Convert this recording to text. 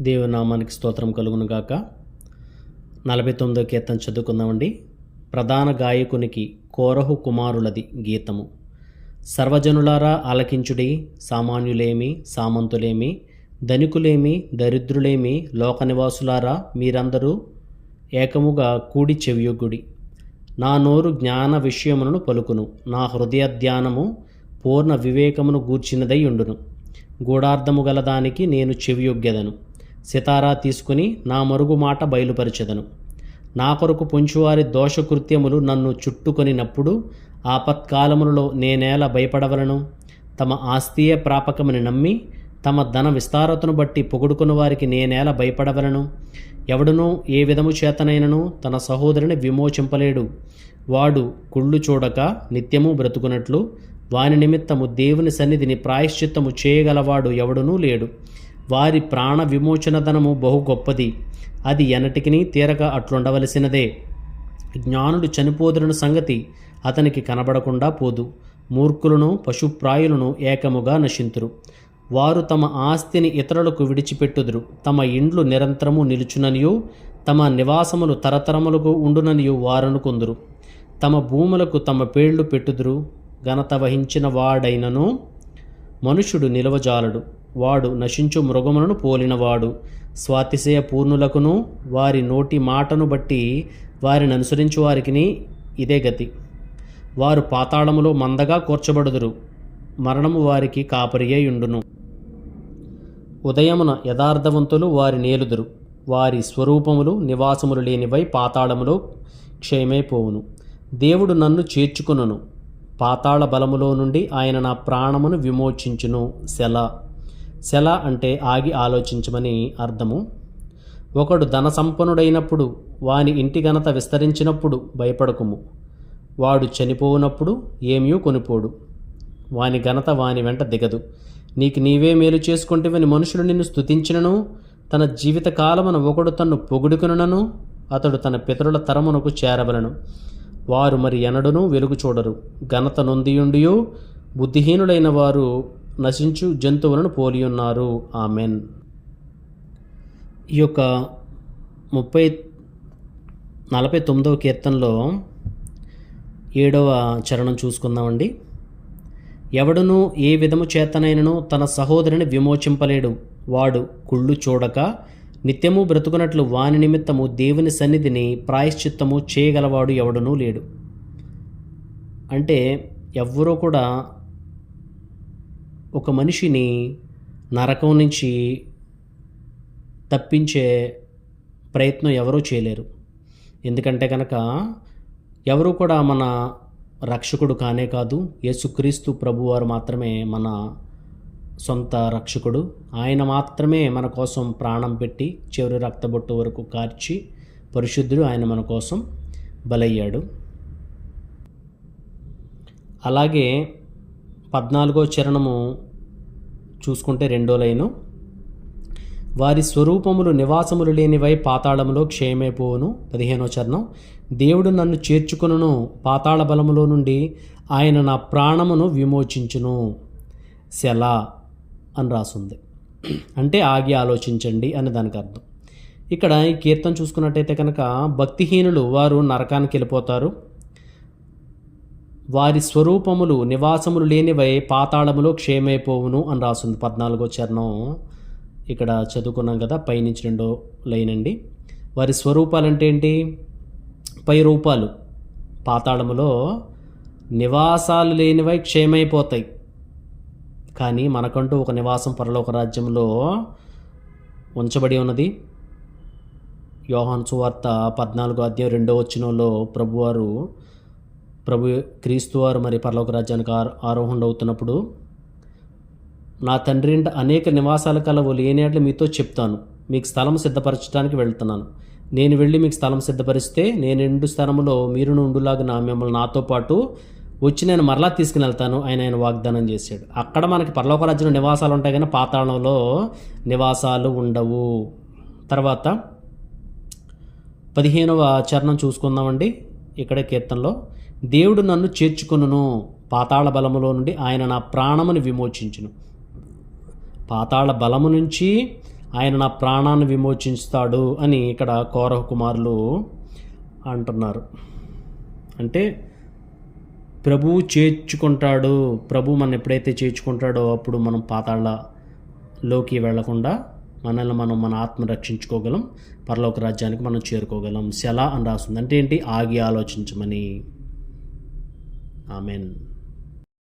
దేవునామానికి స్తోత్రం కలుగును గాక నలభై తొమ్మిదో కీర్తన చదువుకుందామండి. ప్రధాన గాయకునికి కోరహు కుమారులది గీతము. సర్వజనులారా ఆలకించుడి సామాన్యులేమి సామంతులేమి ధనికులేమి దరిద్రులేమి లోక నివాసులారా మీరందరూ ఏకముగా కూడి చెవియొగ్గుడి నా నోరు జ్ఞాన విషయములను పలుకును. నా హృదయ ధ్యానము పూర్ణ వివేకమును గూర్చినదై ఉండును. గూఢార్థము గలదానికి నేను చెవియొగ్గెదను. సితారా తీసుకుని నా మరుగు మాట బయలుపరచెదను. నా కొరకు పొంచువారి దోషకృత్యములు నన్ను చుట్టుకొనినప్పుడు ఆపత్కాలములలో నేనేల భయపడవలను? తమ ఆస్తియే ప్రాపకమని నమ్మి తమ ధన విస్తారతను బట్టి పొగుడుకున్న వారికి నేనేల భయపడవలను? ఎవడునూ ఏ విధము చేతనైనను తన సహోదరుని విమోచింపలేడు. వాడు కుళ్ళు చూడక నిత్యము బ్రతుకున్నట్లు వాని నిమిత్తము దేవుని సన్నిధిని ప్రాయశ్చిత్తము చేయగలవాడు ఎవడునూ లేడు. వారి ప్రాణ విమోచనధనము బహు గొప్పది. అది ఎన్నటికినీ తీరక అట్లుండవలసినదే. జ్ఞానుడు చనిపోదురని సంగతి అతనికి కనబడకుండా పోదు. మూర్ఖులను పశుప్రాయులను ఏకముగా నశింతురు. వారు తమ ఆస్తిని ఇతరులకు విడిచిపెట్టుదురు. తమ ఇండ్లు నిరంతరము నిలుచుననియు తమ నివాసములు తరతరములకు ఉండుననియు వారనుకుందురు. తమ భూములకు తమ పేళ్ళు పెట్టుదురు. ఘనత వహించిన వాడైనను మనుషుడు నిలవజాలడు. వాడు నశించు మృగములను పోలినవాడు. స్వాతిశయ పూర్ణులకును వారి నోటి మాటను బట్టి వారిని అనుసరించు వారికి ఇదే గతి. వారు పాతాళములో మందగా కూర్చబడుదురు. మరణము వారికి కాపరియేయుండును ఉదయమున యథార్థవంతులు వారి నేలుదురు. వారి స్వరూపములు నివాసములు లేనివై పాతాళములో క్షయమైపోవును దేవుడు నన్ను చేర్చుకునను. పాతాళ బలములో నుండి ఆయన నా ప్రాణమును విమోచించును. సెల. శల అంటే ఆగి ఆలోచించమని అర్థము. ఒకడు ధన సంపన్నుడైనప్పుడు వాని ఇంటి ఘనత విస్తరించినప్పుడు భయపడకుము. వాడు చనిపోవునప్పుడు ఏమీ కొనిపోడు. వాని ఘనత వాని వెంట దిగదు. నీకు నీవే మేలు చేసుకుంటేవని మనుషులు నిన్ను స్థుతించినను తన జీవిత కాలమున ఒకడు తన్ను పొగుడుకునను అతడు తన పితరుల తరమునకు చేరవలను. వారు మరి ఎనడును వెలుగు చూడరు ఘనత నొందియుండియు బుద్ధిహీనులైన వారు నశించు జంతువులను పోలియున్నారు ఆమెన్. ఈ యొక్క ముప్పై నలభై తొమ్మిదవ కీర్తనలో ఏడవ చరణం చూసుకుందామండి. ఎవడునూ ఏ విధము చేతనైనను తన సహోదరుని విమోచింపలేడు. వాడు కుళ్ళు చూడక నిత్యము బ్రతుకునట్లు వాని నిమిత్తము దేవుని సన్నిధిని ప్రాయశ్చిత్తము చేయగలవాడు ఎవడునూ లేడు. అంటే ఎవ్వరూ కూడా ఒక మనిషిని నరకం నుంచి తప్పించే ప్రయత్నం ఎవరూ చేయలేరు. ఎందుకంటే కనుక ఎవరు కూడా మన రక్షకుడు కానే కాదు యేసుక్రీస్తు ప్రభువారు మాత్రమే మన సొంత రక్షకుడు. ఆయన మాత్రమే మన కోసం ప్రాణం పెట్టి చివరి రక్తబొట్టు వరకు కార్చి పరిశుద్ధుడు ఆయన మన కోసం బలయ్యాడు. అలాగే పద్నాలుగో చరణము చూసుకుంటే రెండో లైను. వారి స్వరూపములు నివాసములు లేనివై పాతాళములో క్షయమైపోవును పదిహేనో చరణం. దేవుడు నన్ను చేర్చుకును పాతాళ బలములో నుండి ఆయన నా ప్రాణమును విమోచించును. శలా అని రాసుంది. అంటే ఆగి ఆలోచించండి అని దానికి అర్థం. ఇక్కడ ఈ కీర్తన చూసుకున్నట్టయితే కనుక భక్తిహీనులు వారు నరకానికి వెళ్ళిపోతారు. వారి స్వరూపములు నివాసములు లేనివై పాతాళములో క్షేమైపోవును అని రాస్తుంది పద్నాలుగో చరణం. ఇక్కడ చదువుకున్నాం కదా పైనుంచి రెండో లైన్ అండి. వారి స్వరూపాలు అంటే ఏంటి? పై రూపాలు. పాతాళములో నివాసాలు లేనివై క్షేమైపోతాయి. కానీ మనకంటూ ఒక నివాసం పరలోక రాజ్యంలో ఉంచబడి ఉన్నది. యోహాన్ సువార్త పద్నాలుగో అధ్యాయం రెండో వచ్చినంలో ప్రభువారు ప్రభు క్రీస్తు వారు మరి పరలోక రాజ్యానికి ఆరో ఆరోహణ అవుతున్నప్పుడు నా తండ్రి అనేక నివాసాల కలవు లేనేట్లు మీతో చెప్తాను. మీకు స్థలం సిద్ధపరచడానికి వెళ్తున్నాను. నేను వెళ్ళి మీకు స్థలం సిద్ధపరిస్తే నేను ఎండు స్థలంలో మీరు ఉండులాగా మిమ్మల్ని నాతో పాటు వచ్చి నేను మరలా తీసుకుని వెళ్తాను ఆయన ఆయన వాగ్దానం చేశాడు. అక్కడ మనకి పరలోక రాజ్యంలో నివాసాలు ఉంటాయి కానీ పాతాళంలో నివాసాలు ఉండవు. తర్వాత పదిహేనవ చరణం చూసుకుందామండి. ఇక్కడ కీర్తనలో దేవుడు నన్ను చేర్చుకును పాతాళ బలములో నుండి ఆయన నా ప్రాణమును విమోచించును. పాతాళ బలము నుంచి ఆయన నా ప్రాణాన్ని విమోచిస్తాడు అని ఇక్కడ కౌరవ కుమారులు అంటున్నారు. అంటే ప్రభువు చేర్చుకుంటాడు ప్రభు మనం ఎప్పుడైతే చేర్చుకుంటాడో అప్పుడు మనం పాతాళలోకి వెళ్ళకుండా మనల్ని మనం మన ఆత్మ రక్షించుకోగలం పరలోక రాజ్యానికి మనం చేరుకోగలం. శల అని రాస్తుంది. అంటే ఏంటి? ఆగి ఆలోచించమని. ఆమెన్.